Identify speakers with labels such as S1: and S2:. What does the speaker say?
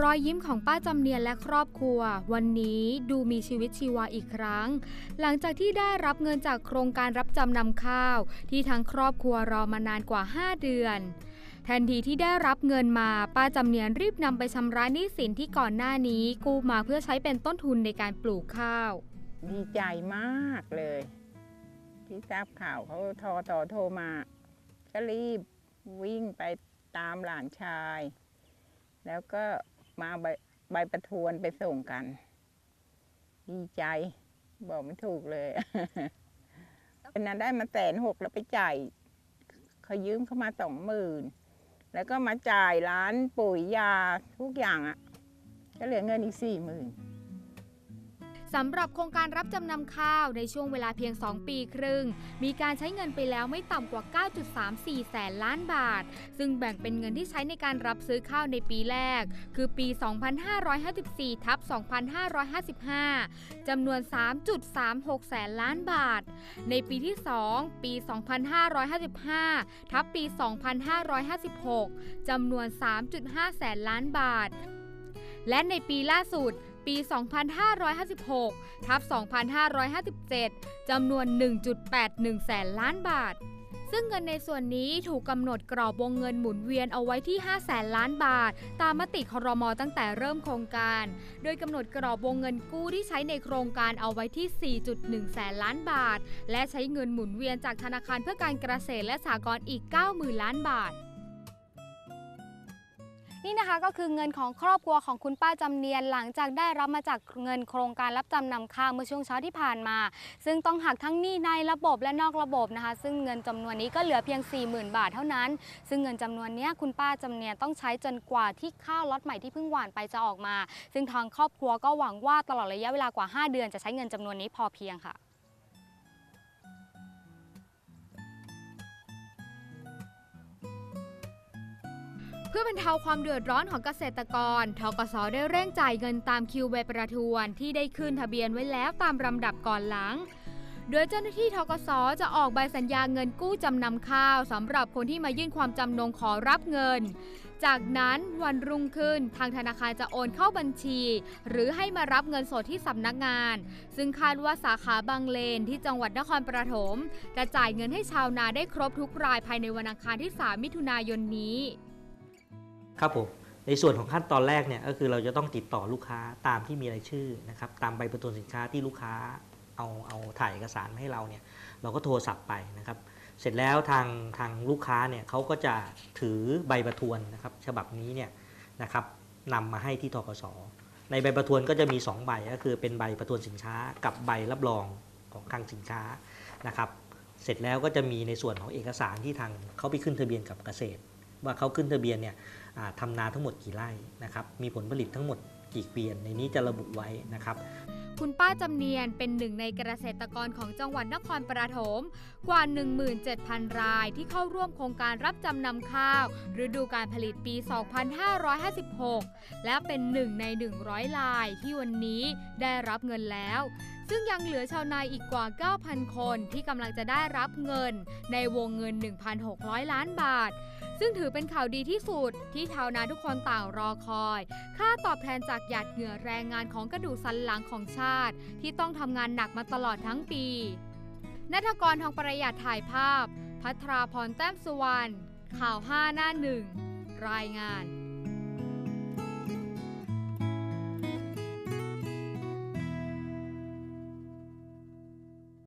S1: รอยยิ้มของป้าจำเนียนและครอบครัว วันนี้ดูมีชีวิตชีวาอีกครั้ง หลังจากที่ได้รับเงินจากโครงการรับจำนำข้าว ที่ทั้งครอบครัวรอมานานกว่า 5 เดือนทันทีที่ได้รับเงินมาป้าจำเนียนรีบนำไปชำระหนี้สินที่ก่อนหน้านี้กู้มาเพื่อใช้เป็นต้นทุนในการปลูกข้าว
S2: ดีใจมากเลย ที่ทราบข่าวเขาทอต่อโทรมา ก็รีบวิ่งไปตามหลานชาย แล้วก็ มาใบใบประทวนไปส่งกัน ดีใจ บอกไม่ถูกเลยเป็นนั้นได้มาแสนหกแล้วไปจ่ายเขายืมเข้ามาสองหมื่นแล้วก็มาจ่ายร้านปุ๋ยยาทุกอย่างอะ่ะก็เหลือเงินอีกสี่หมื่น
S1: สำหรับโครงการรับจำนำข้าวในช่วงเวลาเพียง 2 ปีครึ่ง มีการใช้เงินไปแล้วไม่ต่ำกว่า 9.34 แสนล้านบาท ซึ่งแบ่งเป็นเงินที่ใช้ในการรับซื้อข้าวในปีแรก คือปี 2554ทับ2555 จำนวน 3.36 แสนล้านบาท ในปีที่ 2 ปี 2555ทับปี 2556 จำนวน 3.5 แสนล้านบาท และในปีล่าสุด ปี 2556 ทับ 2557 จำนวน 1.81 แสนล้านบาท ซึ่งเงินในส่วนนี้ถูกกำหนดกรอบวงเงินหมุนเวียนเอาไว้ที่ 5 แสนล้านบาท ตามมติครมตั้งแต่เริ่มโครงการ โดยกำหนดกรอบวงเงินกู้ที่ใช้ในโครงการเอาไว้ที่ 4.1 แสนล้านบาท และใช้เงินหมุนเวียนจากธนาคารเพื่อการเกษตรและสหกรณ์อีก 90,000 ล้านบาท นี่นะคะก็คือเงินของครอบครัวของคุณป้าจำเนียนหลังจากได้รับมาจากเงินโครงการรับจำนำข้าวเมื่อช่วงเช้าที่ผ่านมา ซึ่งต้องหักทั้งหนี้ในระบบและนอกระบบนะคะ ซึ่งเงินจำนวนนี้ก็เหลือเพียง 40,000 บาทเท่านั้น ซึ่งเงินจำนวนนี้คุณป้าจำเนียนต้องใช้จนกว่าที่ข้าวล็อตใหม่ที่เพิ่งหว่านไปจะออกมา ซึ่งทางครอบครัวก็หวังว่าตลอดระยะเวลากว่า 5 เดือนจะใช้เงินจำนวนนี้พอเพียงค่ะ เพื่อบรรเทาความเดือดร้อนของเกษตรกร ทกสได้เร่งจ่ายเงินตามคิวใบประทวนที่ได้ขึ้นทะเบียนไว้แล้วตามลำดับก่อนหลัง โดยเจ้าหน้าที่ทกสจะออกใบสัญญาเงินกู้จำนำข้าวสำหรับคนที่มายื่นความจำนงขอรับเงิน จากนั้นวันรุ่งขึ้นทางธนาคารจะโอนเข้าบัญชี หรือให้มารับเงินสดที่สำนักงาน ซึ่งคาดว่าสาขาบางเลนที่จังหวัดนครปฐมจะจ่ายเงินให้ชาวนาได้ครบทุกรายภายในวันอังคารที่ 3 มิถุนายนนี้
S3: ครับผมในส่วนของขั้นตอนแรกเนี่ยก็คือเราจะต้องติดต่อลูกค้าตามที่มีรายชื่อนะครับตามใบประทวนสินค้าที่ลูกค้าเอาเอาถ่ายเอกสารมาให้เราเนี่ยเราก็โทรศัพท์ไปนะครับ เสร็จแล้วทางทางลูกค้าเนี่ยเขาก็จะถือใบประทวนนะครับฉบับนี้เนี่ยนะครับนำมาให้ที่ทกสในใบประทวนก็จะมี 2 ใบก็คือเป็นใบประทวนสินค้ากับใบรับรองของคลังสินค้านะครับ เสร็จแล้วก็จะมีในส่วนของเอกสารที่ทางเขาไปขึ้นทะเบียนกับเกษตร ว่าเขาขึ้นทะเบียนเนี่ยทำนาทั้งหมดกี่ไร่นะครับ มีผลผลิตทั้งหมดกี่เกวียนในนี้จะระบุไว้นะครับ
S1: คุณป้าจำเนียนเป็นหนึ่งในเกษตรกรของจังหวัดนครปฐมกว่า 17,000 รายที่เข้าร่วมโครงการรับจำนำข้าวฤดูการผลิตปี 2556 และเป็นหนึ่งใน 100 รายที่วันนี้ได้รับเงินแล้ว ซึ่งยังเหลือชาวนาอีกกว่า 9,000 คนที่กำลังจะได้รับเงิน ในวงเงิน 1,600 ล้านบาท ซึ่งถือเป็นข่าวดีที่สุดที่ชาวนาทุกคนต่างรอคอย ค่าตอบแทนจากหยาดเหงื่อแรงงานของกระดูกสันหลังของชาติ ที่ต้องทำงานหนักมาตลอดทั้งปีนัทกรทองประหยัดถ่ายภาพ พัทราพรแต้มสุวรรณข่าว 5 หน้าหนึ่งรายงาน